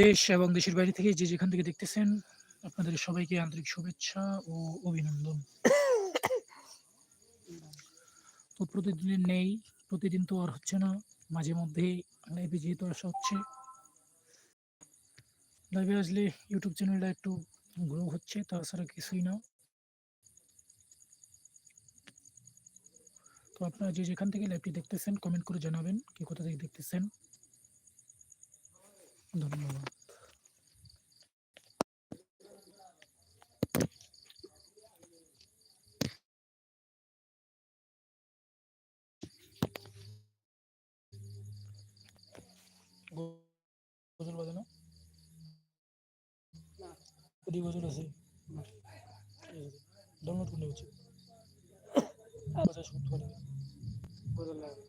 দেশ এবং দেশের বাইরে থেকে যে যেখান থেকে দেখতেছেন, আপনাদের সবাইকে আন্তরিক শুভেচ্ছা ও অভিনন্দন। তো প্রতিদিনের নেই, প্রতিদিন তো আর হচ্ছে না, মাঝে মধ্যে লাইভে যেহেতু আসা হচ্ছে। লাইভে আসলে ইউটিউব চ্যানেলটা একটু গ্রো হচ্ছে, তাছাড়া কিছুই না। তো আপনারা যে যেখান থেকে লাইভটি দেখতেছেন কমেন্ট করে জানাবেন, কে কোথা থেকে দেখতেছেন। ধন্যবাদ। গজল বাজে না? ওদি গজল আছে। ডাউনলোড শুনতে পারি গজল লাগে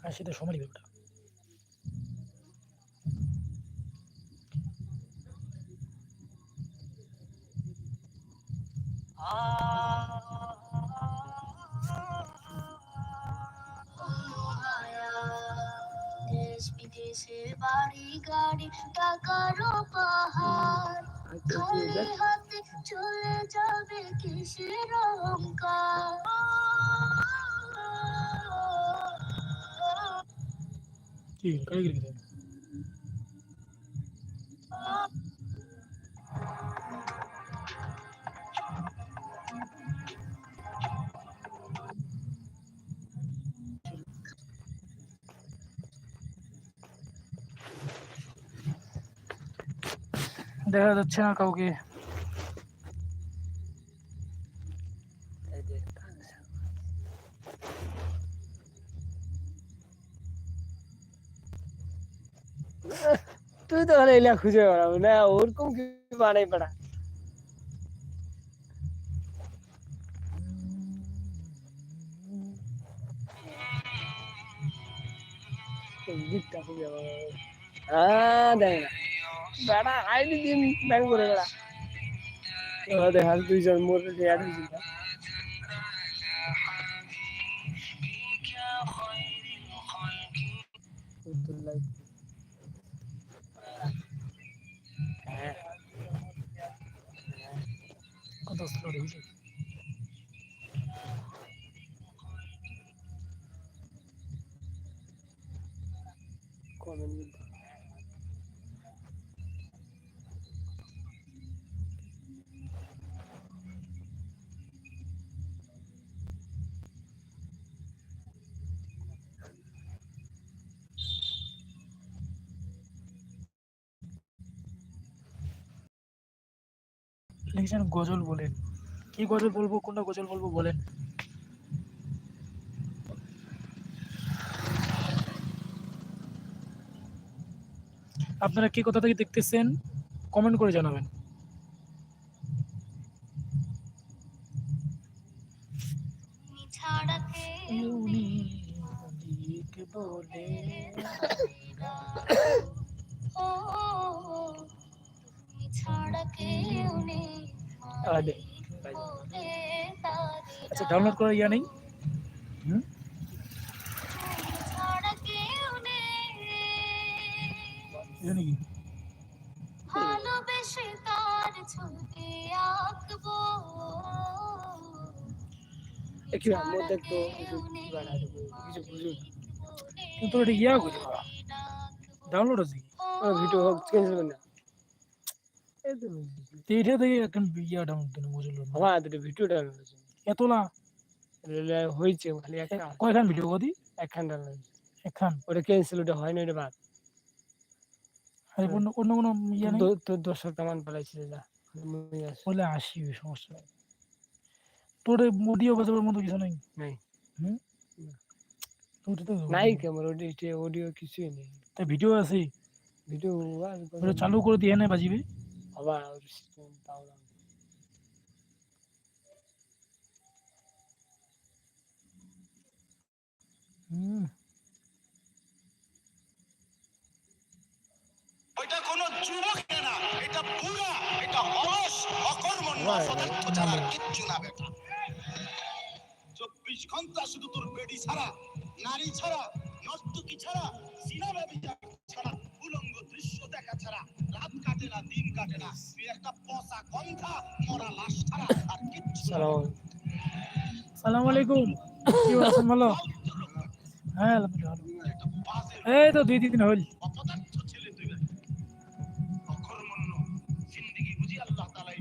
হ্যাঁ সেটা সমানই ব্যাপারটা দেশ বিদেশের বাড়ি গাড়ি টাকারও পাহাড় খালি হাতে চলে যাবে কিসের অহংকার? কি কাকে গেলে গেলে দেখা যাচ্ছে না কাউকে তো খালি এলা খুঁজে বেড়াবো। না ওরকম কি বানাই হ্যাঁ দেখ। কত স্লো রয়েছে লিখেছেন গজল বলেন। কি গজল বলব কোনটা গজল বলব বলেন। আপনারা কি কোথা থেকে দেখতেছেন কমেন্ট করে জানাবেন। ছাড়া কেউ কেউ নেই আচ্ছা ডাউনলোড করার ইয়া নেই? হুম? তুমি ছাড়া কেউ নেই? এটা নাকি ভালোবেসে তার ছবি আঁকবো। একটু আমার দেখতো কিছু বানাই দেবো কিছু বুঝুন কিন্তু এটা ইয়া করে ডাউনলোড আছে ভিডিও হোক ক্যান্সেল করে না। এই তো তো থেকে এখন ইয়া ডাউনলোড দেন গজল আমার দুটো ভিডিও ডাউনলোড হয়েছে এতলা হয়েছে খালি একটা কয়খান ভিডিও কদি একখান ডাউনলোড একখান ওটা ক্যান্সেল ওটা হয় না ওটা বাদ আর অন্য অন্য কোনো ইয়া নেই তো- তোর দর্শক কেমন পালাইছিল আছি। বলে আসি সমস্যা নেই তোর অডিও বাজাবার মতো কিছু নেই নেই হুম তো তো নাই ক্যামেরা অডিও কিছুই নেই তা ভিডিও আছে ভিডিও চালু করে দিয়ে না বাজিবে আবার না। হুম ওইটা কোনো যুবক না এটা বুড়া এটা অলস অকর্মণ্য অপদার্থ ছাড়া আর কিচ্ছু না বেটা। চব্বিশ চব্বিশ ঘণ্টা শুধু তোর বেডি ছাড়া নারী ছাড়া নর্তকী ছাড়া সিনেমা বিচার ছাড়া। না না। তুই একটা পচা গন্ধা মরা লাশ ছাড়া আর কিচ্ছু সালাম আলাইকুম। কি আছেন ভালো? হ্যাঁ আলহামদুলিল্লাহ। এই তো দুই দিন হইল অপদার্থ ছেলে তুই অকর্মণ্য জিন্দেগি বুঝি আল্লাহ তাআলা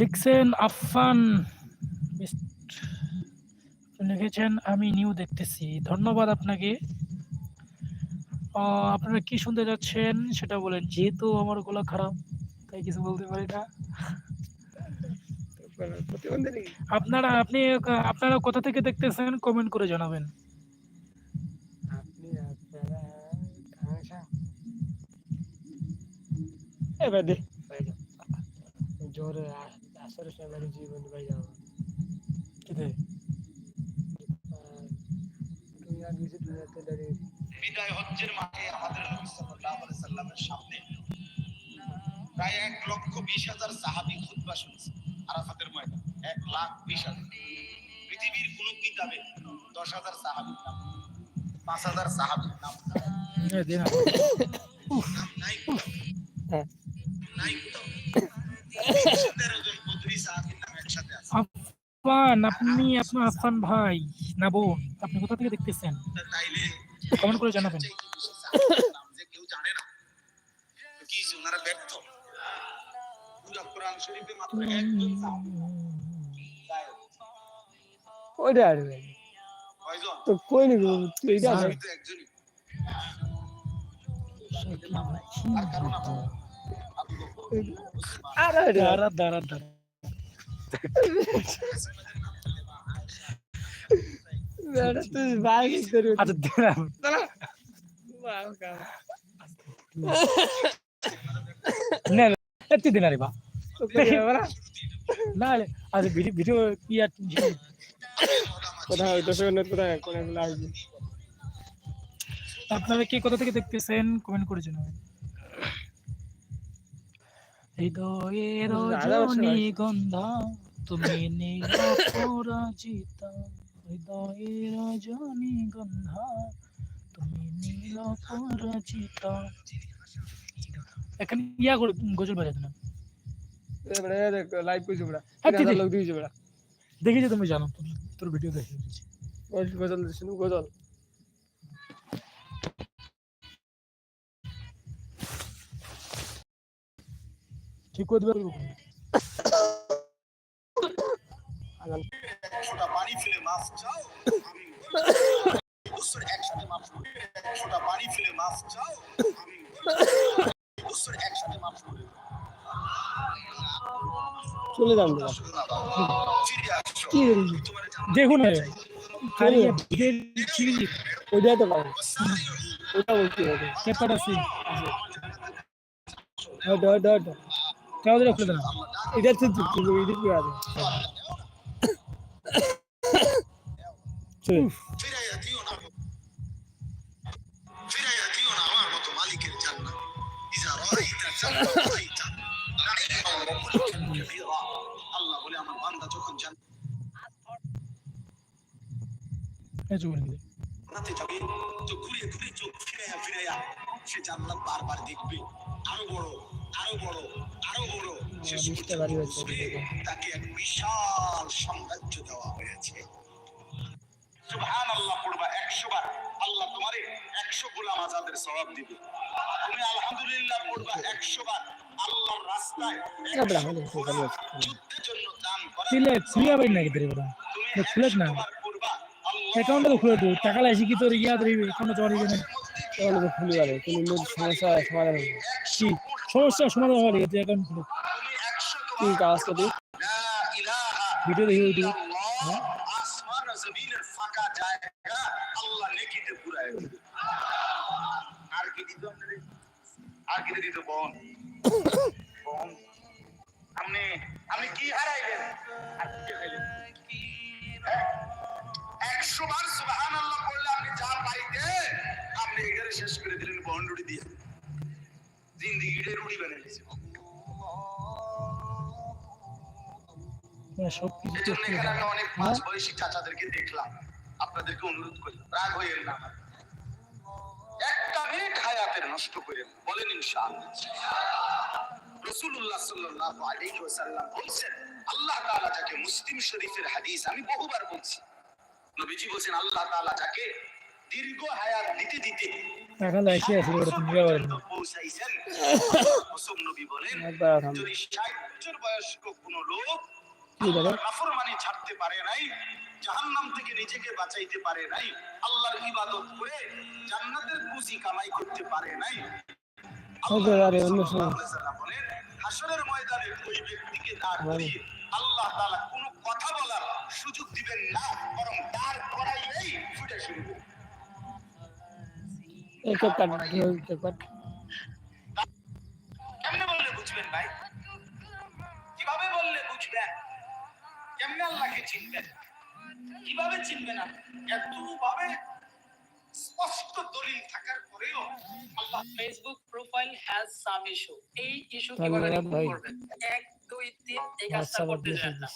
লিখছেন আফফান লিখেছেন আমি নিউ দেখতেছি। ধন্যবাদ আপনাকে। আপনারা কি শুনতে যাচ্ছেন সেটা বলেন। যেহেতু আমার গলা খারাপ তাই কিছু বলতে পারি না। আপনারা আপনি আপনারা কোথা থেকে দেখতেছেন কমেন্ট করে জানাবেন। জোরে আসরে সময় জীবন ভাই যাও কিতে? দুনিয়া দিয়েছে দুনিয়াতে দাঁড়িয়ে। বিদায় হজ্জের মাঠে আমাদের নবী সাল্লাল্লাহু আলাইহি সাল্লামের সামনে প্রায় এক লক্ষ বিশ হাজার সাহাবি খুতবা শুনছে আরাফাতের ময়দান। এক লাখ বিশ হাজার। পৃথিবীর কোন কিতাবে দশ হাজার সাহাবির নাম পাঁচ হাজার সাহাবির নাম। নাই হ্যাঁ। নাই আফফান আপনি আপনার আফফান ভাই না বোন আপনি কোথা থেকে দেখতেছেন? তাইলে কমেন্ট করে জানাবেন। যে সাহাবির নাম কেউ জানে না কি ওনারা ব্যর্থ পুরা কোরআন শরীফে মাত্র একজন সাহাবী গায়েব। ওইটা আর তো কই নি একজনই আর কারণ আর আর কোথায় ওই দশ মিনিট কোথায় কোনে লাগবে আপনারা কে কোথা থেকে দেখতেছেন কমেন্ট করে জানাবেন হৃদয়ের রজনী। গন্ধা তুমি নীল পরাজিতা হৃদয়ের রজনী গন্ধা তুমি নীল পরাজিতা এখানে ইয়া করে গজল বাজাতে না এবারে দেখ লাইভ কইছ বড়া হ্যাঁ, তিন হাজার দিদি। লোক দিয়েছে বড়া দেখি যে তুমি জানো তোর- তোর ভিডিও দেখে নিয়েছি। গজল শুনু গজল ঠিক করে দেবে ফোঁটা পানি ফেলে মাফ চাও? বছর একসাথে মাফ করে পানি ফেলে মাফ চাও? আমি বছর একসাথে মাফ করে চলে যান কি দেখুন ওইটা তো পাবো ওটা বলছি পেপার আছে কাগজটা খুলে দেন এটা তুই এটা কি আছে চল ফিরাইয়া দিও না ফিরাইয়া দিও না আমার মতো মালিকের জান্নাত ইজা রাইতা জান্নাত রাইতা আল্লাহ বলে আমার বান্দা যখন এই চুপ করে যাবে তো ঘুরে ঘুরে চোখ ফিরাইয়া ফিরাইয়া সে জান্নাত। বারবার দেখবে আরও বড় আরও বড় আরও বড় শেষ বুঝতে পারি হচ্ছে তাকে এক বিশাল সাম্রাজ্য দেওয়া হয়েছে। সুবহান আল্লাহ পড়বা একশো বার। আল্লাহ তোমারে একশো গোলাম আজাদের সওয়াব দিবে। তুমি আলহামদুলিল্লাহ পড়বা একশো বার। আল্লাহর রাস্তায় এবড়া 100 হলো তো ঘোড়া ভালো যুদ্ধের জন্য দান করা খুলে খুলে আবার নাকি তোর এবার? তুমি তো না। 100 বার পড়বা। আল্লাহ অ্যাকাউন্টে তো খুলে দেবো টাকা লাইছি কি তোর? ইয়ে নেই তাহলে তো খুলি কোনো লোক সমস্যা সমাধান হবে। কি? সমস্যা সমাধান হবে তুই অ্যাকাউন্ট খুলে। তুমি 100 কি কাজ করবি ভিডিও দেখি ইল্লাল্লাহ। আপনি আপনি কি হারাইলেন? আর কি খাইলেন? হ্যাঁ? একশো বার সুবহানাল্লাহ পড়লে আপনি যা পাইতেন আপনি এখানে শেষ করে দিলেন বন দিয়ে। জিন্দিগিটা রুটি বানিয়ে দিয়েছে তোমরা সব কিছু এজন্য করতে এখানে আমি অনেক মাঝ বয়সী চাচাদেরকে দেখলাম। আপনাদেরকে অনুরোধ করি রাগ হইয়েন না একটা মিনিট হায়াতের নষ্ট করে বলেন ইনশাআল্লাহ। রাসূলুল্লাহ সাল্লাল্লাহু আলাইহি ওয়াসাল্লাম বলছেন আল্লাহ তাআলা যাকে মুসলিম শরীফের হাদিস আমি বহুবার বলছি। নবীজি বলেন আল্লাহ তাআলা যাকে দীর্ঘ হায়াত দিতে দিতে টাকা এসে আছে ওটা তুমি পৌঁছাইছেন। মুসলিম নবী বলেন যদি ষাট বছর বয়স্ক কোন লোক কি দাদা নাফরমানি ছাড়তে পারে নাই জাহান্নাম থেকে নিজেকে বাঁচাইতে পারে নাই। আল্লাহর ইবাদত করে জান্নাতের পুঁজি কামাই করতে পারে নাই। হাসরের ময়দানে ওই ব্যক্তিকে দাঁড় করিয়ে আল্লাহ তাআলা কোনো কথা বলার সুযোগ দিবেন না বরং দাঁড় করাইলেই ফুটে শুনবে কেমনে বললে বুঝবেন ভাই? কীভাবে বললে বুঝবেন? কেমনে আল্লাহকে চিনবেন? কীভাবে চিনবেন আপনি এতভাবে স্পষ্ট দলিল থাকার পরেও Allah Facebook profile has some issue এই ইস্যু কীভাবে রিমুভ করবেন এক দুই তিন এই কাজটা করতে যান না।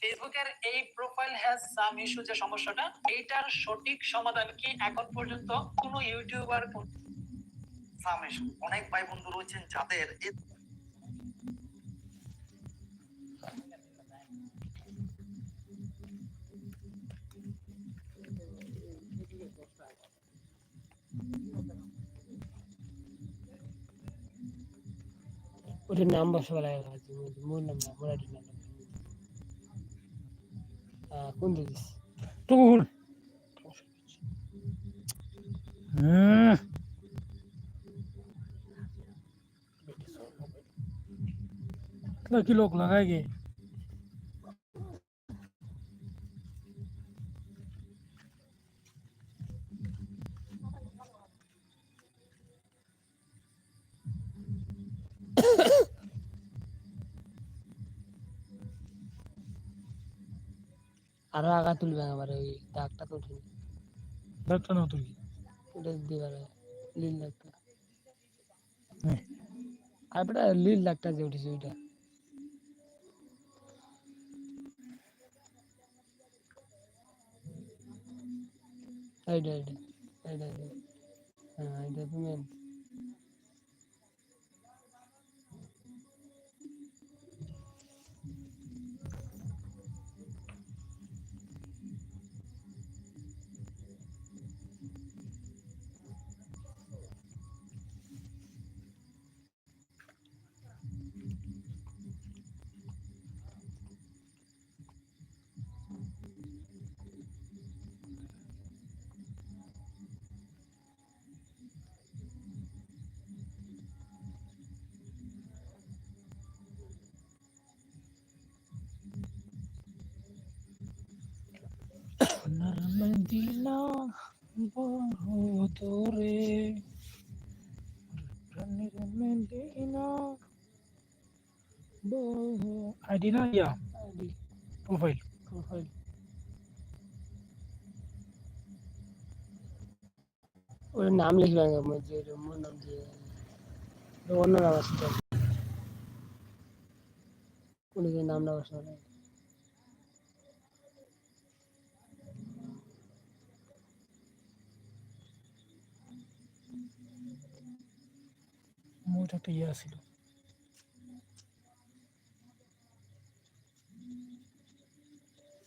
ফেসবুকের এই প্রোফাইল হ্যাজ সাম ইস্যু যে সমস্যাটা এইটার সঠিক সমাধান কি এখন পর্যন্ত কোনো ইউটিউবার সাম ইস্যু অনেক ভাই বন্ধু রয়েছেন যাদের ওটার নাম বসা বলা আছে মোর নাম না মোর আইডির নাম হ্যাঁ কোন দিস টুকুল হুম इतना की लोग लगाएंगे টাকা তুলবে আমার ওই ডাকটা তো তুলবে ডাকটা না তুলবি ওটা দিবার লীল দাগটা আর বেটা লীল দাগটা যে উঠেছে ওইটা এইটা এইটা এইটা এইটা হ্যাঁ এইটা তুমি মেন মদিনা বহু দূরে প্রাণের মদিনা বহু আইডি না ইয়া আইডি প্রোফাইল প্রোফাইল ওর নাম লিখবে না মধ্যে মোর নাম দিয়ে ওটা অন্য নাম আছে তো। উনি নাম না বসে না মোট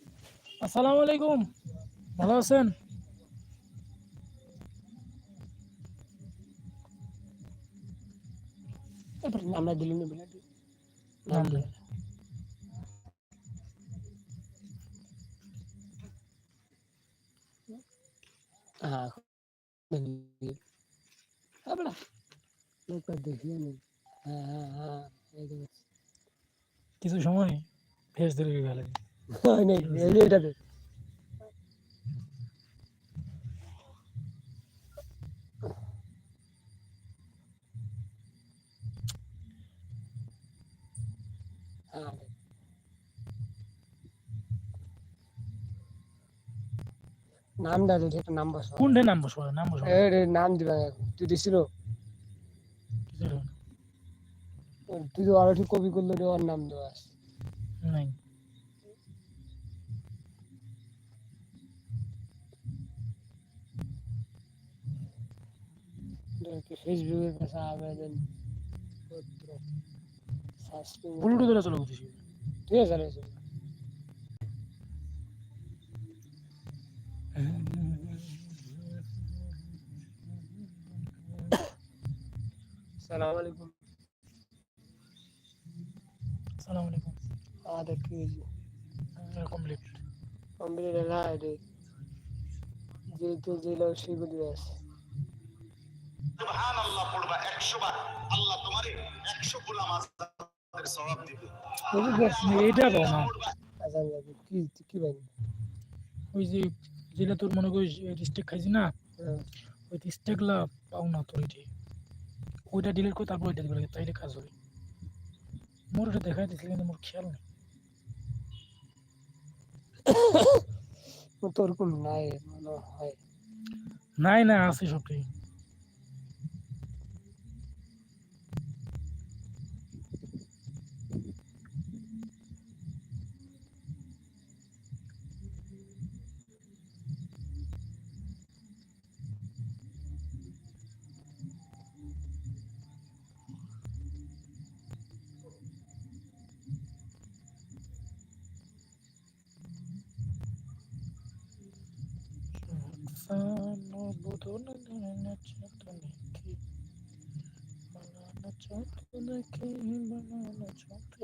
একটা ইয়ে ছিল আসসালামু আলাইকুম ভালো আছেন তারপর নামটা দিলাম না নাম ডালে একটা নাম বসো কোনটা নাম বসবো? নাম বসবো। এর নাম দিবা তুই দিছিল। তুই তো আরও ঠিক কপি করলে রে ওর নাম দেওয়া আছে। ফেসবুকের কাছে আবেদন পত্র উল্টো ধরে চলে ঠিক আছে রে সালাম আলাইকুম। সালাম আলাইকুম। আমাদের কি কমপ্লিট কম্পিউটার না রে। যেহেতু জেলা সেগুলি আছে। সুবহান আল্লাহ পড়বা একশো বার। আল্লাহ তোমারে একশো গোলাম আজাদের সওয়াব দিবে। এইটা পাও না। কি কি ভাই? ওই যে যেটা তোর মনে করিস স্টেক খাইছি না? হ্যাঁ। ওই স্টেকলা পাও না তোর এটি ওইটা ডিলিট করে তারপর ওইটা দিবে লাগে, তাইলে কাজ হবে। মোর ওটা দেখাই দিছিল কিন্তু মোর খেয়াল নেই। তোর কোন নাই মনে হয়। নাই না আছে সবটাই।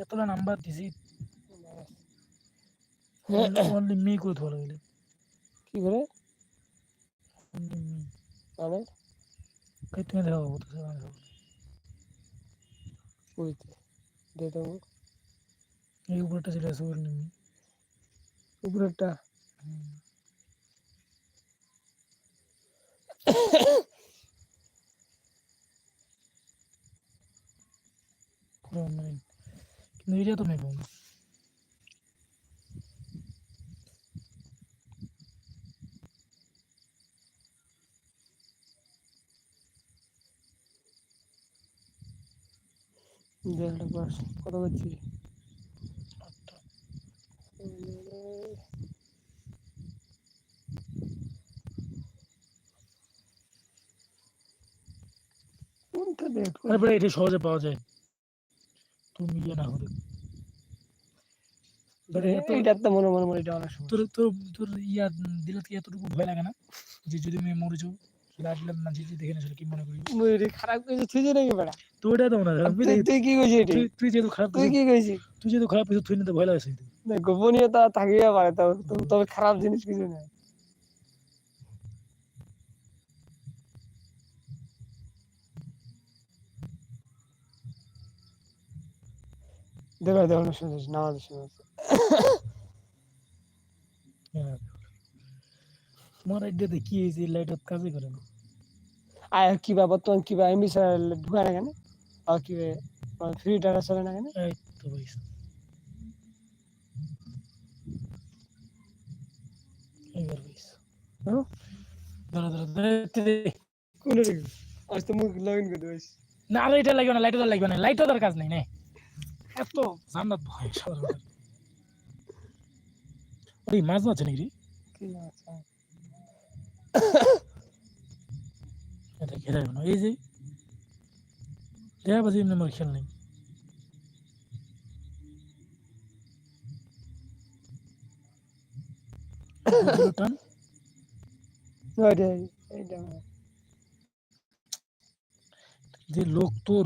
এতটা নাম্বার দিছি। অনলি মি করে কি করে মানে? কই তুমি দেখাবো বলতেছে আমি দেখাবো। কইতে দে তো এই উপরটা চলে পুরো অনলাইন কিন্তু এটা তো নেই পাবো দেড়টা পাস কত করছি কোনটা দেখ তারপরে এটা সহজে পাওয়া যায়। ইয়ে না হলে এইটার তো মনে মনে মনে এটা অনেক তোর তোর তোর ইয়া দিলে কি এতটুকু ভয় লাগে না? যে যদি আমি মরে যাও লাডলাম না যে যে দেখে না কি মনে করি খারাপ করেছে তুই যে নাকি বেড়া ওটা তো না তুই কি কইছিস তুই যেহেতু খারাপ তুই কি কইছিস তুই যেহেতু খারাপ তুই নিতে ভয় লাগে কিন্তু না গোপনীয়তা থাকিয়ে পারে তবে তবে খারাপ জিনিস কিছু না দেখো দেখো শুনিস নামাজ শুনিস হ্যাঁ। তোমার আইডিয়াতে কি হয়েছে? লাইট কাজই করে না। আর কি বা বর্তমান কি বা এমবি ঢুকায় না কেন? আর কি ফ্রি ডাটা চলে না কেন? এই তো ভাই হ্যাঁ? দাঁড়া দাঁড়া দাঁড়া দে, দে। আজ তো মুখ লগ ইন করে দিস না আর এটা লাগবে না লাইটও লাগবে না। লাইটও তার কাজ নেই নে এত জান্নাত ভয় সবার ওই মাছ মাছ নাকি এটা না এই যে। দেখা বাজি এমনি আমার খেয়াল নেই। টান যে লোক তোর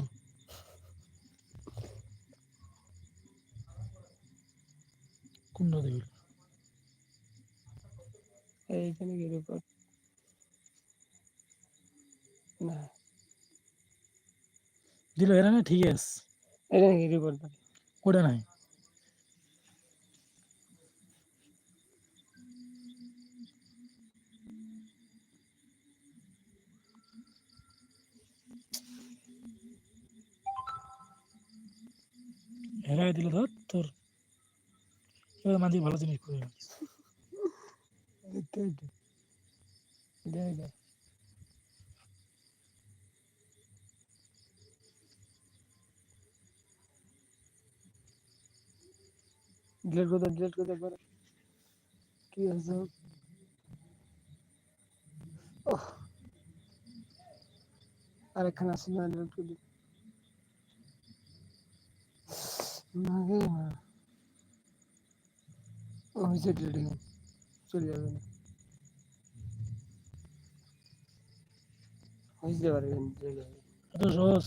কোনটা দেখবি এইখানে কি রেকর্ড। না। দিল এরা না ঠিক আছে। এটা রেকর্ড ওটা নাই। হেরাই দিল ধর তোর এবার মাঝে ভালো জিনিস করে ডিলেট ডিলেট কি আছে? আরেকখানে আসলে ডিলেট হয়েছে ডিলিট চলে যাবে না। হয়েছে পারে চলে যাবে। এত সহজ।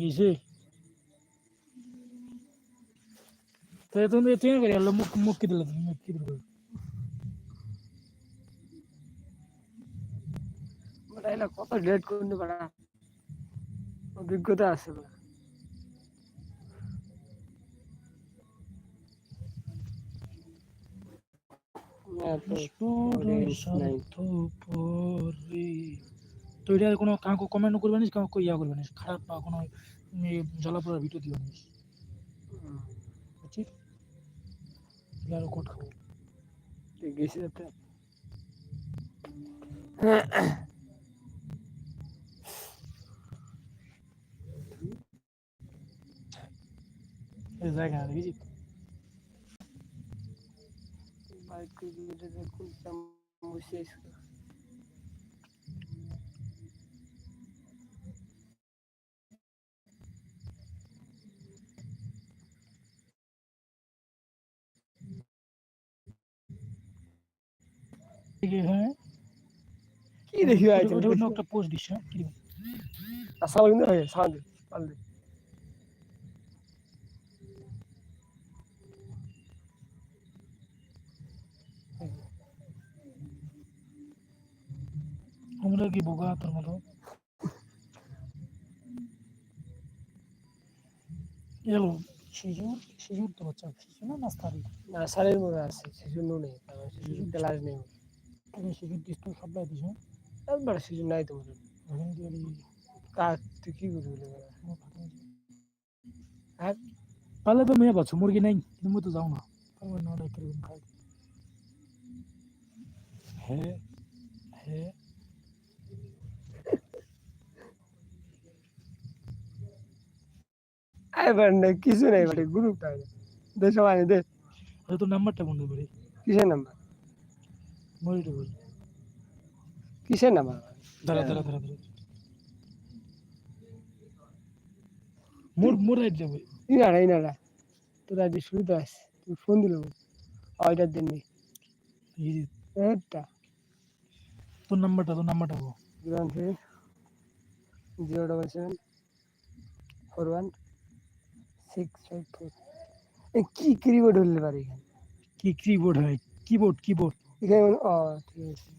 গেছে। তো তুমি তুই করে আলো মুখ মুখ কি দিলে তুমি মুখ কি দিলে। কত ডিলিট করতে পারা? অভিজ্ঞতা আছে তো এটা কোনো কাউকে কমেন্ট করবে না কাউকে ইয়া করবে না খারাপ বা কোনো জলাপড়ার ভিডিও দিবে না। বুঝছিস আরও কোট খাব। গেছি যাতে জায়গা দেখেছি বাইক করে কোন বসে হ্যাঁ কি দেখি আইছে ওটা অন্য একটা পোস্ট দিস হ্যাঁ কি দিবি? আসসালামু আলাইকুম ভাই সালাম আমরা কি বোকা তোর মতো এলো শিশুর শিশুর তো বাচ্চা শিশু না নাস্তারি না সারের মনে আছে শিশু নেই আমার শিশু ক্লাস নেই তুমি শিশুর দিস তো সব দিস হ্যাঁ একবার শিশু নাই তো মনে ওখানে দিয়ে দিবি। কাক তুই কি করবি বলে। আর পারলে তো মেয়ে পাচ্ছ মুরগি নেই তুমি তো যাও না পারবে না ওটা কীরকম খাই হ্যাঁ হ্যাঁ এবার না কিছু নাই বাড়ি গ্রুপটা দে সবাই দে। তোর নাম্বারটা বন্ধ করে কিসের নাম্বার? মরিটা বল। কিসের নাম্বার? দাঁড়া দাঁড়া দাঁড়া দাঁড়া। মোর মোর রাইট যাবে। ইনারা ইনারা। তোরা যে শুরুতে আস তুই ফোন দিল। অর্ডার দিন এই যে একটা তোর নাম্বারটা তোর নাম্বারটা বল। Zero double seven four one. Six five four কি কিবোর্ড হলে পারে? এখানে কি কিবোর্ড হয়? কিবোর্ড কিবোর্ড এখানে মনে- ও ঠিক আছে।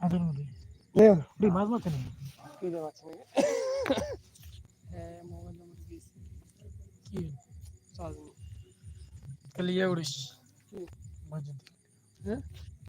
আধার মধ্যে লেও ওই মাঝ মাঝে নেই? কি দেওয়া আছে হ্যাঁ মোবাইল নাম্বার দিয়েছি। কি? চল। খালি ইয়ে উড়িস কি? মসজিদ হ্যাঁ?